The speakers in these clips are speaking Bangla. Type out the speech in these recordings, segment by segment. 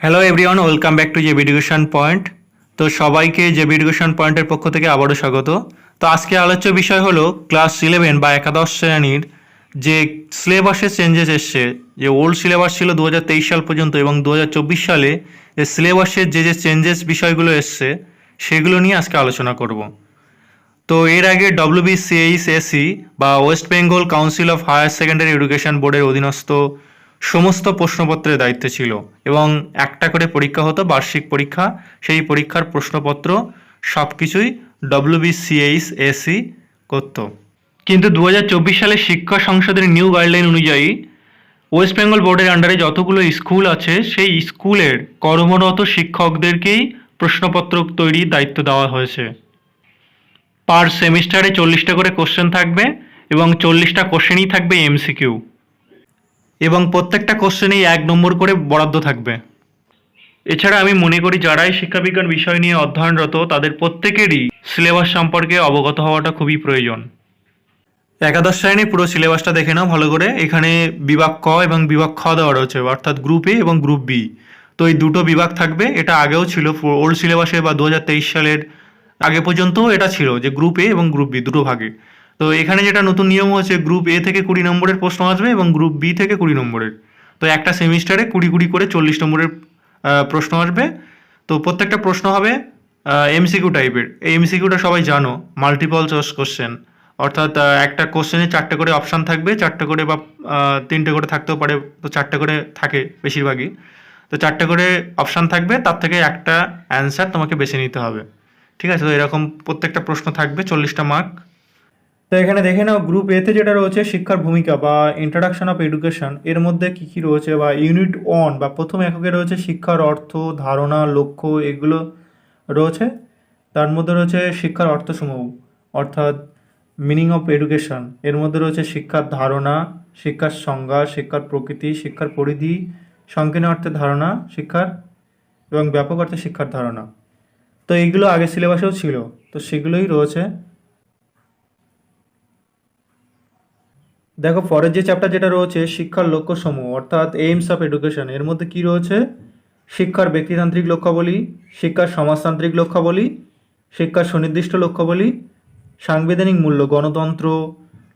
Hello everyone welcome back to JB education point তো সবাইকে জেবি এডুকেশন পয়েন্টের পক্ষ থেকে আবারও স্বাগত। তো আজকে আলোচ্য বিষয় হলো ক্লাস ইলেভেন বা একাদশ শ্রেণির যে সিলেবাসের চেঞ্জেস এসছে, যে ওল্ড সিলেবাস ছিল দু হাজার তেইশ সাল পর্যন্ত এবং দু হাজার চব্বিশ সালে যে সিলেবাসের যে যে চেঞ্জেস বিষয়গুলো এসছে, সেগুলো নিয়ে আজকে আলোচনা করব। তো এর আগে ডব্লিউবিসিএইচএসি বা West Bengal council of higher secondary education বোর্ডের অধীনস্থ সমস্ত প্রশ্নপত্রের দায়িত্ব ছিল এবং একটা করে পরীক্ষা হতো, বার্ষিক পরীক্ষা। সেই পরীক্ষার প্রশ্নপত্র সব কিছুই ডব্লিউবিসিএইচএসি করত। কিন্তু দু হাজার চব্বিশ সালে শিক্ষা সংসদের নিউ গাইডলাইন অনুযায়ী ওয়েস্ট বেঙ্গল বোর্ডের আন্ডারে যতগুলো স্কুল আছে, সেই স্কুলের কর্মরত শিক্ষকদেরকেই প্রশ্নপত্র তৈরির দায়িত্ব দেওয়া হয়েছে। পার সেমিস্টারে চল্লিশটা করে কোশ্চেন থাকবে এবং চল্লিশটা কোশ্চেনই থাকবে এমসিকিউ এবং প্রত্যেকটা কোশ্চেনেই এক নম্বর করে বরাদ্দ থাকবে। এছাড়া আমি মনে করি যারাই শিক্ষাবিজ্ঞান বিষয় নিয়ে অধ্যয়নরত, তাদের প্রত্যেকেরই সিলেবাস সম্পর্কে অবগত হওয়াটা খুবই প্রয়োজন। একাদশ শ্রেণির পুরো সিলেবাসটা দেখে নাও ভালো করে। এখানে বিভাগ ক এবং বিভাগ খ দেওয়া রয়েছে, অর্থাৎ গ্রুপ এ এবং গ্রুপ বি তো এই দুটো বিভাগ থাকবে। এটা আগেও ছিল ওল্ড সিলেবাসে বা দু হাজার তেইশ সালের আগে পর্যন্ত এটা ছিল, যে গ্রুপ এ এবং গ্রুপ বি দুটো ভাগে। তো এখানে যেটা নতুন নিয়ম হচ্ছে গ্রুপ এ থেকে কুড়ি নম্বরের প্রশ্ন আসবে এবং গ্রুপ বি থেকে কুড়ি নম্বরের। তো একটা সেমিস্টারে কুড়ি কুড়ি করে চল্লিশ নম্বরের প্রশ্ন আসবে। তো প্রত্যেকটা প্রশ্ন হবে এমসিকিউ টাইপের এই এমসিকিউটা সবাই জানো মাল্টিপল চয়েস কোশ্চেন অর্থাৎ একটা কোশ্চেনে চারটে করে অপশান থাকবে, চারটে করে বা তিনটে করে থাকতেও পারে, তো চারটে করে থাকে বেশিরভাগই। তো চারটে করে অপশান থাকবে, তার থেকে একটা অ্যান্সার তোমাকে বেছে নিতে হবে। ঠিক আছে, তো এরকম প্রত্যেকটা প্রশ্ন থাকবে, চল্লিশটা মার্ক তো এখানে দেখে নাও গ্রুপ এতে যেটা রয়েছে, শিক্ষার ভূমিকা বা ইন্ট্রোডাকশন অফ এডুকেশন এর মধ্যে কি কি রয়েছে বা ইউনিট ওয়ান বা প্রথম এককে রয়েছে শিক্ষার অর্থ, ধারণা, লক্ষ্য, এগুলো রয়েছে। তার মধ্যে রয়েছে শিক্ষার অর্থসমূহ, অর্থাৎ মিনিং অফ এডুকেশন এর মধ্যে রয়েছে শিক্ষার ধারণা, শিক্ষার সংজ্ঞা, শিক্ষার প্রকৃতি, শিক্ষার পরিধি, সংকীর্ণ অর্থে ধারণা, শিক্ষার এবং ব্যাপক অর্থে শিক্ষার ধারণা। তো এইগুলো আগে সিলেবাসেও ছিল, তো সেগুলোই রয়েছে। দেখো, পরের যে চ্যাপ্টার যেটা রয়েছে, শিক্ষার লক্ষ্যসমূহ, অর্থাৎ এইমস অফ এডুকেশন এর মধ্যে কি রয়েছে? শিক্ষার ব্যক্তিতান্ত্রিক লক্ষ্যাবলী, শিক্ষার সমাজতান্ত্রিক লক্ষ্যাবলী, শিক্ষার সুনির্দিষ্ট লক্ষ্যাবলী, সাংবিধানিক মূল্য গণতন্ত্র,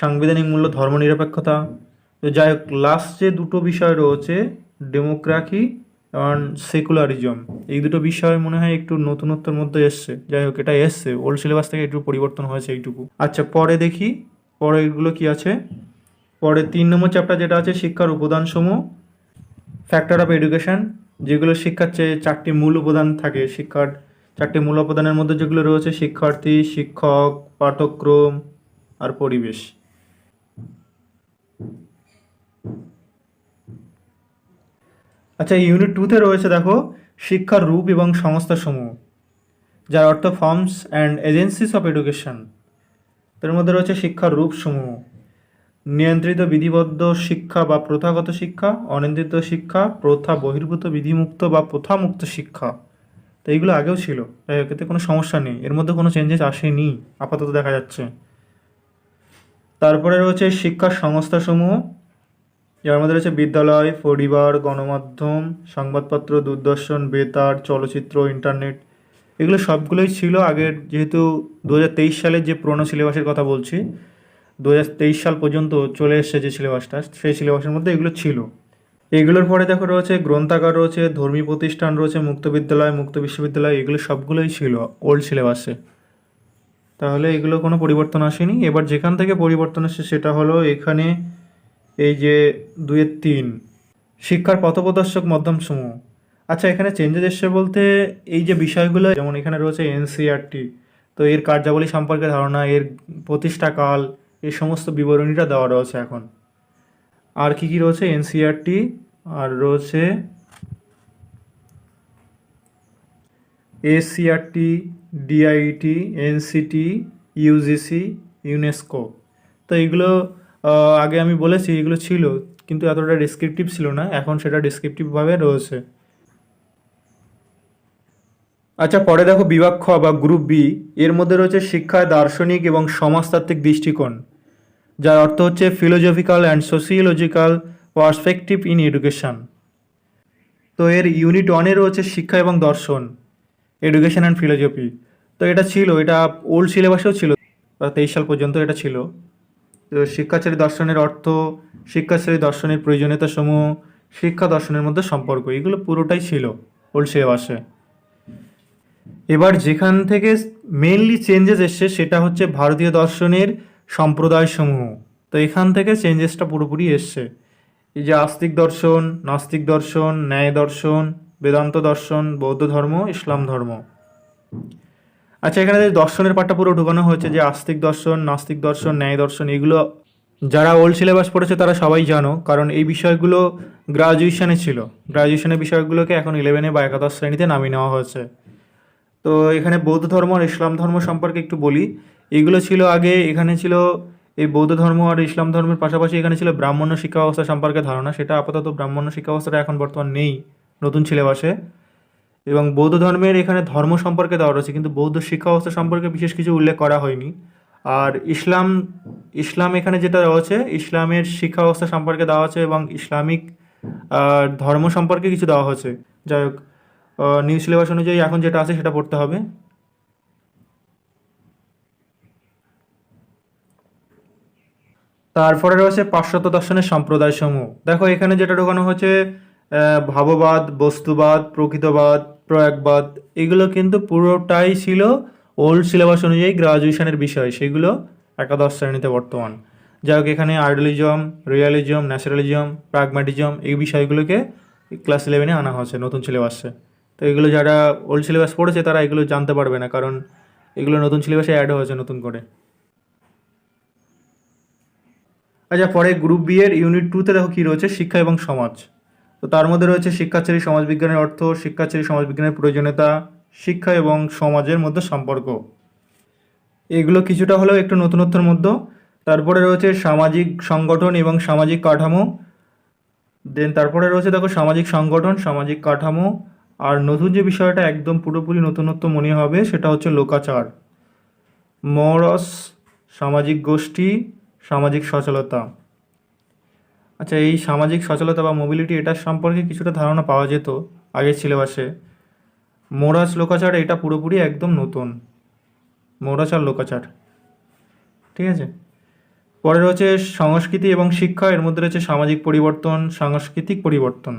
সাংবিধানিক মূল্য ধর্মনিরপেক্ষতা। তো যাই হোক লাস্ট যে দুটো বিষয় রয়েছে ডেমোক্রাকি অ্যান্ড সেকুলারিজম এই দুটো বিষয় মনে হয় একটু নতুনত্বের মধ্যে এসছে। যাই হোক, এটা এসছে ওল্ড সিলেবাস থেকে একটু পরিবর্তন হয়েছে এইটুকু। আচ্ছা পরে দেখি, পরে এগুলো কি আছে? পরে তিন নম্বর চ্যাপ্টার যেটা আছে, শিক্ষার উপাদানসমূহ ফ্যাক্টর অফ এডুকেশন যেগুলো শিক্ষার চেয়ে চারটি মূল উপাদান থাকে। শিক্ষার চারটি মূল উপাদানের মধ্যে যেগুলো রয়েছে, শিক্ষার্থী, শিক্ষক, পাঠ্যক্রম আর পরিবেশ। আচ্ছা ইউনিট টুতে রয়েছে, দেখো, শিক্ষার রূপ এবং সংস্থাসমূহ, যার অর্থ forms and agencies of education তার মধ্যে রয়েছে, শিক্ষার রূপসমূহ। নিয়ন্ত্রিত বিধিবদ্ধ শিক্ষা বা প্রথাগত শিক্ষা, অনিয়ন্ত্রিত শিক্ষা, প্রথা বহির্ভূত বিধিমুক্ত বা প্রথামুক্ত শিক্ষা। তো এইগুলো আগেও ছিল। এতে কোনো সমস্যা নেই। এর মধ্যে কোনো চেঞ্জেস আসেনি, আপাতত দেখা যাচ্ছে। তারপরে রয়েছে শিক্ষার সংস্থাসমূহ। যার মধ্যে রয়েছে বিদ্যালয়, পরিবার, গণমাধ্যম, সংবাদপত্র, দূরদর্শন, বেতার, চলচ্চিত্র, ইন্টারনেট। এগুলো সবগুলোই ছিল আগের, যেহেতু দু হাজার তেইশ সালের যে পুরোনো সিলেবাসের কথা বলছি দু হাজার তেইশ সাল পর্যন্ত চলে এসছে যে সিলেবাসটা, সেই সিলেবাসের মধ্যে এগুলো ছিল। এগুলোর পরে দেখো রয়েছে গ্রন্থাগার রয়েছে, ধর্মী প্রতিষ্ঠান রয়েছে, মুক্ত বিদ্যালয়, মুক্ত বিশ্ববিদ্যালয়, এগুলো সবগুলোই ছিল ওল্ড সিলেবাসে। তাহলে এগুলো কোনো পরিবর্তন আসেনি। এবার যেখান থেকে পরিবর্তন আসছে সেটা হলো এখানে এই যে দুয়ের তিন, শিক্ষার পথপ্রদর্শক মাধ্যম সমূহ। আচ্ছা এখানে চেঞ্জেস এসছে বলতে এই যে বিষয়গুলো, যেমন এখানে রয়েছে এনসিআরটি তো এর কার্যাবলী সম্পর্কে ধারণা, এর প্রতিষ্ঠাকাল এই সমস্ত বিবরণীটা দেওয়া রয়েছে এখন। আর কি কি রয়েছে? এনসিআরটি আর রয়েছে SCERT DIET NCTE UGC UNESCO তো এগুলো আগে আমি বলেছি এগুলো ছিল, কিন্তু এতটা ডিসক্রিপটিভ ছিল না, এখন সেটা ডিসক্রিপটিভভাবে রয়েছে। আচ্ছা পরে দেখো খ বা গ্রুপ বি এর মধ্যে রয়েছে শিক্ষায় দার্শনিক এবং সমাজতাত্ত্বিক দৃষ্টিকোণ। যার অর্থ হচ্ছে philosophical and sociological perspective in education তো এর ইউনিট ওয়ানে রয়েছে শিক্ষা এবং দর্শন এডুকেশন অ্যান্ড ফিলোজফি তো এটা ছিল, এটা ওল্ড সিলেবাসেও ছিল তেইশ সাল পর্যন্ত এটা ছিল। তো শিক্ষাচারী দর্শনের অর্থ শিক্ষাচারী দর্শনের প্রয়োজনীয়তা সমূহ শিক্ষা দর্শনের মধ্যে সম্পর্ক, এগুলো পুরোটাই ছিল ওল্ড সিলেবাসে এবার যেখান থেকে মেনলি চেঞ্জেস এসছে, সেটা হচ্ছে ভারতীয় দর্শনের সম্প্রদায়সমূহ। তো এখান থেকে চেঞ্জেসটা পুরোপুরি এসছে। এই যে আস্তিক দর্শন, নাস্তিক দর্শন, ন্যায় দর্শন, বেদান্ত দর্শন, বৌদ্ধ ধর্ম, ইসলাম ধর্ম। আচ্ছা এখানে যে দর্শনের পাঠটা পুরো ঢুকানো হয়েছে যে আস্তিক দর্শন, নাস্তিক দর্শন, ন্যায় দর্শন, এগুলো যারা ওল্ড সিলেবাস পড়েছে তারা সবাই জানো, কারণ এই বিষয়গুলো গ্রাজুয়েশনে ছিল। গ্রাজুয়েশনের বিষয়গুলোকে এখন ইলেভেনে বা একাদশ শ্রেণীতে নামিয়ে নেওয়া হয়েছে। তো এখানে বৌদ্ধ ধর্ম আর ইসলাম ধর্ম সম্পর্কে একটু বলি। এগুলো ছিল আগে, এখানে ছিল এই বৌদ্ধ ধর্ম আর ইসলাম ধর্মের পাশাপাশি এখানে ছিল ব্রাহ্মণ্য শিক্ষা ব্যবস্থা সম্পর্কে ধারণা। সেটা আপাতত ব্রাহ্মণ্য শিক্ষা ব্যবস্থাটা এখন বর্তমান নেই, নতুন সিলেবাসে। এবং বৌদ্ধ ধর্মের এখানে ধর্ম সম্পর্কে দেওয়া রয়েছে, কিন্তু বৌদ্ধ শিক্ষা ব্যবস্থা সম্পর্কে বিশেষ কিছু উল্লেখ করা হয়নি। আর ইসলাম ইসলাম এখানে যেটা রয়েছে ইসলামের শিক্ষা ব্যবস্থা সম্পর্কে দেওয়া আছে এবং ইসলামিক ধর্ম সম্পর্কে কিছু দেওয়া হয়েছে। যাই হোক নিউ সিলেবাস অনুযায়ী এখন যেটা আছে সেটা পড়তে হবে। তারপরে রয়েছে পাশ্চাত্য দর্শনের সম্প্রদায় সমূহ দেখো, এখানে যেটা ঢোকানো হচ্ছে ভাববাদ, বস্তুবাদ, প্রকৃতবাদ, প্রয়াগবাদ, এগুলো কিন্তু পুরোটাই ছিল ওল্ড সিলেবাস অনুযায়ী গ্রাজুয়েশনের বিষয়। সেগুলো একাদশ শ্রেণীতে বর্তমান। যাই হোক, এখানে আইডলিজম রিয়ালিজম ন্যাচারালিজম প্রাগম্যাটিজম এই বিষয়গুলোকে ক্লাস ইলেভেনে আনা হয়েছে, নতুন সিলেবাসে তো এগুলো যারা ওল্ড সিলেবাস পড়েছে তারা এগুলো জানতে পারবে না, কারণ এগুলো নতুন সিলেবাসে অ্যাড হয়েছে নতুন করে। আচ্ছা পরে গ্রুপ বি এর ইউনিট টুতে দেখো কী রয়েছে? শিক্ষা এবং সমাজ। তো তার মধ্যে রয়েছে শিক্ষাচারী সমাজবিজ্ঞানের অর্থ শিক্ষাচারী সমাজবিজ্ঞানের প্রয়োজনীয়তা, শিক্ষা এবং সমাজের মধ্যে সম্পর্ক। এগুলো কিছুটা হলেও একটু নতুনত্বের মধ্যে। তারপরে রয়েছে সামাজিক সংগঠন এবং সামাজিক কাঠামো। দেন তারপরে রয়েছে দেখো সামাজিক সংগঠন, সামাজিক কাঠামো আর নতুন যে বিষয়টা একদম পুরোপুরি নতুনত্ব মনে হবে, সেটা হচ্ছে লোকাচার। মরস, সামাজিক গোষ্ঠী, সামাজিক সচলতা। আচ্ছা এই সামাজিক সচলতা বা মোবিলিটি এটার সম্পর্কে কিছুটা ধারণা পাওয়া যেত আগের সিলেবাসে মোরাস লোকাচার এটা পুরোপুরি একদম নতুন। মোরাস আর লোকাচার। ঠিক আছে? পরে রয়েছে সংস্কৃতি এবং শিক্ষা, এর মধ্যে রয়েছে সামাজিক পরিবর্তন, সাংস্কৃতিক পরিবর্তন।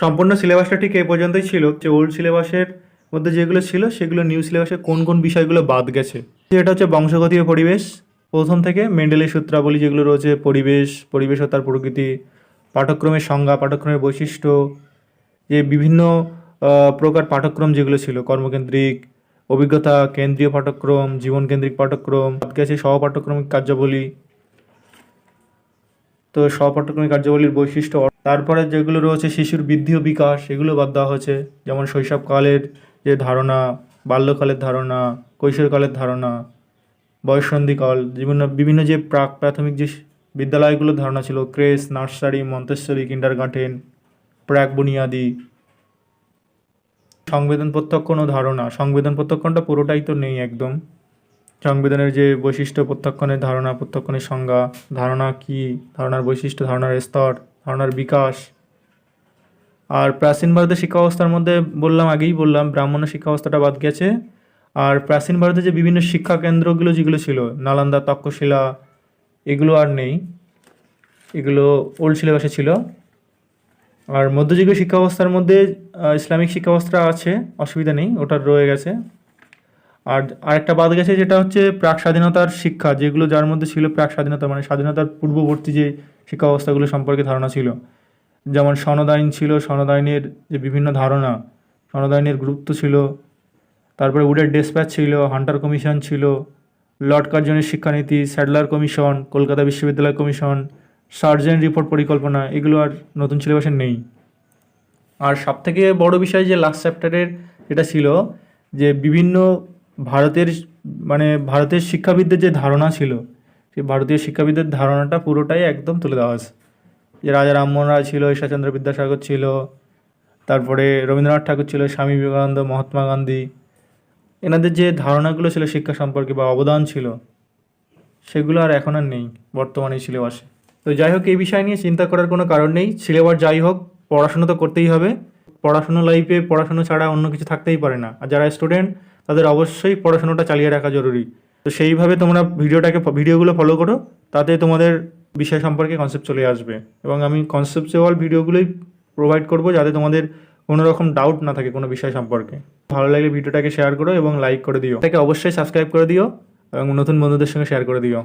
সম্পূর্ণ সিলেবাসটা ঠিক এই পর্যন্তই ছিল যে ওল্ড সিলেবাসের মধ্যে যেগুলো ছিল, সেগুলো নিউ সিলেবাসে কোন কোন বিষয়গুলো বাদ গেছে। যেটা হচ্ছে বংশগতীয় পরিবেশ। প্রথম থেকে মেন্ডেলের সূত্রাবলী যেগুলো রয়েছে, পরিবেশ পরিবেশ ও তার প্রকৃতি, পাঠক্রমের সংজ্ঞা পাঠ্যক্রমের বৈশিষ্ট্য, যে বিভিন্ন প্রকার পাঠক্রম যেগুলো ছিল, কর্মকেন্দ্রিক, অভিজ্ঞতা, কেন্দ্রীয় পাঠ্যক্রম জীবনকেন্দ্রিক পাঠ্যক্রম বাদ গেছে সহ পাঠ্যক্রমিক কার্যাবলী তো সহপাঠ্যক্রমিক কার্যাবলীর বৈশিষ্ট্য তারপরে যেগুলো রয়েছে শিশুর বৃদ্ধি ও বিকাশ, এগুলো বাদ দেওয়া হয়েছে। যেমন শৈশবকালের যে ধারণা, বাল্যকালের ধারণা, কৈশোরকালের ধারণা বয়ঃসন্ধিকাল বিভিন্ন বিভিন্ন যে প্রাক প্রাথমিক যে বিদ্যালয়গুলোর ধারণা ছিল, craze, nursery, Montessori kindergarten প্রাক বুনিয়াদি, সংবেদন প্রত্যক্ষণ ধারণা। সংবেদন প্রত্যক্ষণটা পুরোটাই তো নেই একদম। সংবেদনের যে বৈশিষ্ট্য প্রত্যক্ষণের ধারণা প্রত্যক্ষণের সংজ্ঞা, ধারণা কি? ধারণার বৈশিষ্ট্য, ধারণার স্তর, ধারণার বিকাশ। আর প্রাচীন ভারতের শিক্ষা ব্যবস্থার মধ্যে বললাম আগেই, বললাম ব্রাহ্মণ শিক্ষা ব্যবস্থাটা বাদ গেছে। আর প্রাচীন ভারতে যে বিভিন্ন শিক্ষা কেন্দ্রগুলো যেগুলো ছিল, নালন্দা তক্ষশিলা, এগুলো আর নেই। এগুলো ওল্ড সিলেবাসে ছিল। আর মধ্যযুগীয় শিক্ষা ব্যবস্থার মধ্যে ইসলামিক শিক্ষা ব্যবস্থা আছে, অসুবিধা নেই, ওটা রয়ে গেছে। আর আরেকটা বাদ গেছে যেটা হচ্ছে প্রাক স্বাধীনতার শিক্ষা, যেগুলো যার মধ্যে ছিল প্রাক স্বাধীনতা মানে স্বাধীনতার পূর্ববর্তী যে শিক্ষা ব্যবস্থাগুলো সম্পর্কে ধারণা ছিল। যেমন সনদ আইন ছিল, সনদ আইনের যে বিভিন্ন ধারণা, সনদ আইনের গুরুত্ব ছিল। তারপরে উডের ডেসপ্যাচ ছিল, হান্টার কমিশন ছিল, লর্ড কার্জনের শিক্ষানীতি, স্যাডলার কমিশন, কলকাতা বিশ্ববিদ্যালয় কমিশন সার্জেন্ট রিপোর্ট পরিকল্পনা, এগুলো আর নতুন সিলেবাসে নেই। আর সবথেকে বড় বিষয় যে লাস্ট চ্যাপ্টারের যেটা ছিল, যে বিভিন্ন ভারতের মানে ভারতের শিক্ষাবিদদের যে ধারণা ছিল, সেই ভারতীয় শিক্ষাবিদদের ধারণাটা পুরোটাই একদম তুলে দেওয়া হয়েছে। যে রাজা রামমোহন রায় ছিল, ঈশ্বরচন্দ্র বিদ্যাসাগর ছিল, তারপরে রবীন্দ্রনাথ ঠাকুর ছিল, স্বামী বিবেকানন্দ, মহাত্মা গান্ধী। এনাদের যে ধারণাগুলো ছিল শিক্ষা সম্পর্কে বা অবদান ছিল, সেগুলো আর এখন আর নেই, বর্তমানে সিলেবাসে। তো যাই হোক, এই বিষয় নিয়ে চিন্তা করার কোনো কারণ নেই। সিলেবাস যাই হোক, পড়াশুনো তো করতেই হবে। পড়াশুনো লাইফে পড়াশুনো ছাড়া অন্য কিছু থাকতেই পারে না। আর যারা স্টুডেন্ট তাদের অবশ্যই পড়াশোনাটা চালিয়ে রাখা জরুরি। তো সেইভাবে তোমরা ভিডিওটাকে ভিডিওগুলো ফলো করো, তাতে তোমাদের বিষয় সম্পর্কে কনসেপ্ট চলে আসবে। এবং আমি কনসেপ্টচুয়াল ভিডিওগুলোই প্রোভাইড করব যাতে তোমাদের কোনো রকম ডাউট না থাকে কোনো বিষয় সম্পর্কে। ভালো লাগলে ভিডিওটাকে শেয়ার করো এবং লাইক করে দিও। তাকে অবশ্যই সাবস্ক্রাইব করে দিও এবং নতুন বন্ধুদের সঙ্গে শেয়ার করে দিও।